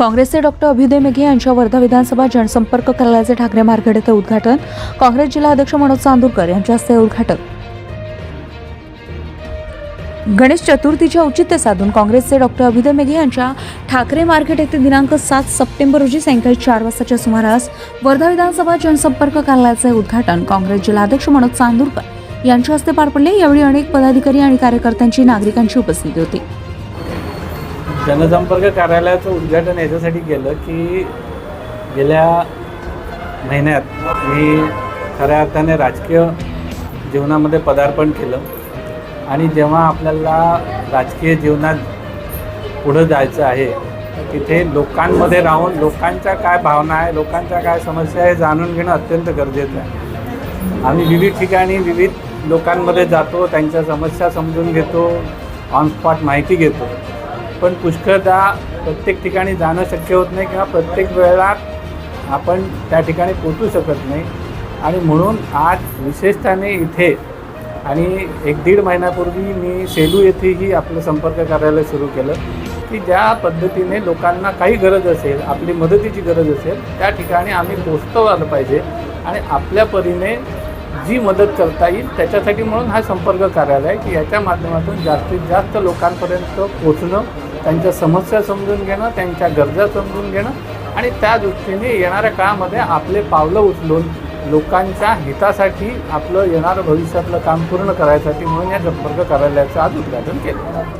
काँग्रेसचे डॉक्टर अभ्युदय मेघे यांच्या वर्धा विधानसभा जनसंपर्क कार्यालयाचे ठाकरे मार्केट येथे उद्घाटन काँग्रेस जिल्हाध्यक्ष मनोज चांदूरकर यांच्या हस्ते उद्घाटन. गणेश चतुर्थीचे औचित्य साधून काँग्रेसचे डॉक्टर अभिदय मेघे यांच्या ठाकरे मार्केट येथे दिनांक सात सप्टेंबर रोजी सायंकाळी चार वाजताच्या सुमारास वर्धा विधानसभा जनसंपर्क कार्यालयाचे उद्घाटन काँग्रेस जिल्हाध्यक्ष मनोज चांदूरकर यांच्या हस्ते पार पडले. यावेळी अनेक पदाधिकारी आणि कार्यकर्त्यांची नागरिकांची उपस्थिती होती. जनसंपर्क कार्यालयाचं उद्घाटन याच्यासाठी केलं की गेल्या महिन्यात मी खऱ्या अर्थाने राजकीय जीवनामध्ये पदार्पण केलं. आणि जेव्हा आपल्याला राजकीय जीवनात पुढं जायचं आहे तिथे लोकांमध्ये राहून लोकांच्या काय भावना आहे लोकांच्या काय समस्या आहे जाणून घेणं अत्यंत गरजेचं आहे. आम्ही विविध ठिकाणी विविध लोकांमध्ये जातो त्यांच्या समस्या समजून घेतो ऑन स्पॉट माहिती घेतो. पण पुष्कळदा प्रत्येक ठिकाणी जाणं शक्य होत नाही किंवा प्रत्येक वेळेला आपण त्या ठिकाणी पोचू शकत नाही. आणि म्हणून आज विशेषताने इथे आणि एक दीड महिन्यापूर्वी मी सेलू येथेही आपलं संपर्क कार्यालय सुरू केलं की ज्या पद्धतीने लोकांना काही गरज असेल आपली मदतीची गरज असेल त्या ठिकाणी आम्ही पोचतो आलं पाहिजे. आणि आपल्या परीने जी मदत करता येईल त्याच्यासाठी म्हणून हा संपर्क कार्यालय की याच्या माध्यमातून जास्तीत जास्त लोकांपर्यंत पोचणं त्यांच्या समस्या समजून घेणं त्यांच्या गरजा समजून घेणं आणि त्या दृष्टीने येणाऱ्या काळामध्ये आपले पावलं उचलून लोकांच्या हितासाठी आपलं येणारं भविष्यातलं काम पूर्ण करायसाठी म्हणून या संपर्क कार्यालयाचं आज उद्घाटन केलं.